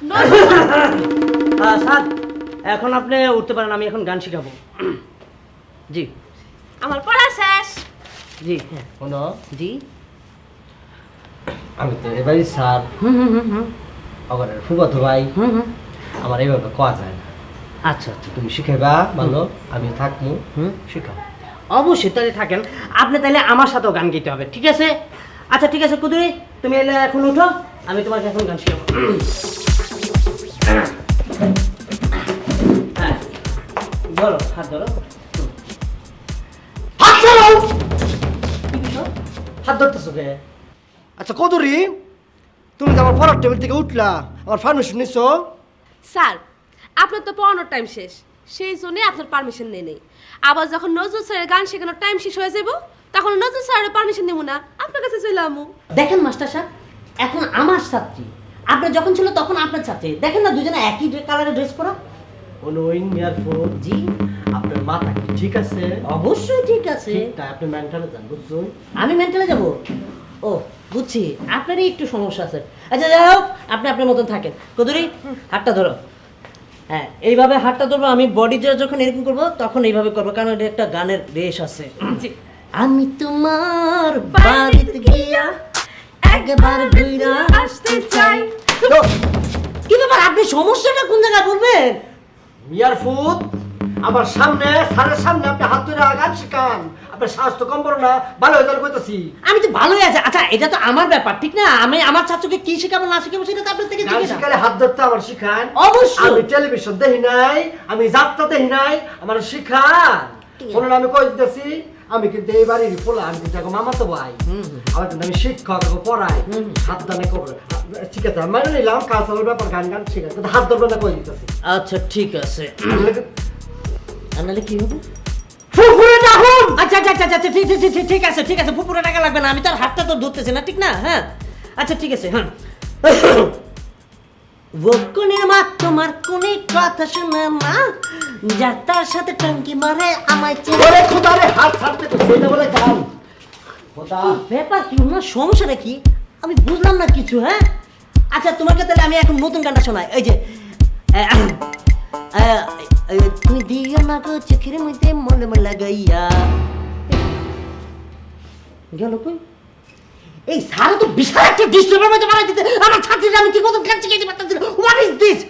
Sir এখন আপনি উঠতে পারেন আমি এখন গান শিখাবো। জি। আমার পড়া শেষ। জি হ্যাঁ শোনো জি। আমি তো এবারই স্যার। হুম হুম হুম হুম। আমার ফুফাতো ভাই। হুম হুম। আমার এইভাবে কোয়া যায় না। আচ্ছা আচ্ছা। তুমি শিখাইবা ভালো আমি থাকব হুম। শিখাও। অবশ্যই তাহলে থাকেন। আপনি তাহলে আমার সাথেও গান গাইতে হবে ঠিক আছে? আচ্ছা ঠিক আছে কুদুরি তুমি এলে এখন উঠো আমি তোমাকে এখন গান শিখাবো। হ্যাঁ ধরো হাত ধরো হাত ধরো হাত ধরতেছো কে আচ্ছা কদরি তুমি তো আমার পড়ার টেবিল থেকে উঠলা আমার পারমিশন নিছো? স্যার আপনার তো পড়ানোর টাইম শেষ সেই আপনার পারমিশন নেই নেই। আবার যখন নজরুল স্যারের গান শেখানোর টাইম শেষ হয়ে যাব তখন নজরুল স্যারের পারমিশন নেব না। আপনার কাছে চলে আমু। দেখেন মাস্টার সাহেব এখন আমার ছাত্রী আপনার যখন ছিল তখন আপনার ছাত্রী। দেখেন না দুজনে একই কালারের ড্রেস পরা? অনুইন ইয়ারফোন জি। আপনার মাথা কি ঠিক আছে? অবশ্যই ঠিক আছে। ঠিকটা আপনি মেন্টালে যান বুঝছেন? আমি মেন্টালে যাব? ও বুঝছি। আপনারই একটু সমস্যা আছে। আচ্ছা যাই হোক আপনি আপনার মতন থাকেন। কদুরি হাতটা ধরো। হ্যাঁ এইভাবে হাতটা ধরবো আমি বডি যখন এরকম করব তখন এইভাবে করব কারণ এটা একটা গানের রেশ আছে। জি। আমি তোমার বাড়িতে গিয়া একবার ঘুরা তো কি ব্যাপার আপনি সমস্যাটা কোন জায়গায় বলবেন? মিয়ার ফুট আমার সামনে স্যারের সামনে আপনি হাত ধরে গান শিখান। আপনার তো কম না ভালো হয়ে যাবে কইতাছি। আমি তো ভালোই আছে। আচ্ছা এটা তো আমার ব্যাপার ঠিক না? আমি আমার ছাত্রকে কি শেখাবো না শেখাবো সেটা তো আপনার থেকে জিজ্ঞেস শিখালে হাত ধরতে আমার শিখান। অবশ্যই। আমি টেলিভিশন দেখি নাই আমি যাত্রা দেখি নাই আমার শিখান। শোনেন আমি কই দিতেছি আমি কিন্তু এই বাড়ির পোলা আমি কিন্তু এখন মামাতো ভাই। আমার কিন্তু আমি শিক্ষক পড়াই। হাত দানে করে ঠিক আছে আমি মানে নিলাম কালচারের ব্যাপার গান গান ঠিক আছে। হাত ধরবে না কই দিতেছি? আচ্ছা ঠিক আছে। আর কি হবে ফুফুরে ডাকুন! আচ্ছা আচ্ছা আচ্ছা আচ্ছা ঠিক ঠিক ঠিক ঠিক আছে ঠিক আছে লাগবে না আমি তার হাতটা তো ধরতেছি না ঠিক না? হ্যাঁ। আচ্ছা ঠিক আছে হ্যাঁ। তোমার কোনে কথা শুনে না যা তার সাথে টাঙ্কি মারে আমায় ওরে খোদা রে হাত ছাড়তে তো সেইটা বলে গান খোদা। ব্যাপার কি ওনার সমস্যাটা কি আমি বুঝলাম না কিছু হ্যাঁ? আচ্ছা তোমাকে তাহলে আমি এখন নতুন গানটা শোনাই। এই যে তুমি দিও না গো চোখের মধ্যে মনে মনে লাগাইয়া। গেল কই? এই সারা তো বিশাল একটা ডিস্টার্বের মধ্যে বানাই দিতে আমার ছাত্রীরা আমি ঠিক মতো গান পারতেছি হোয়াট ইজ দিস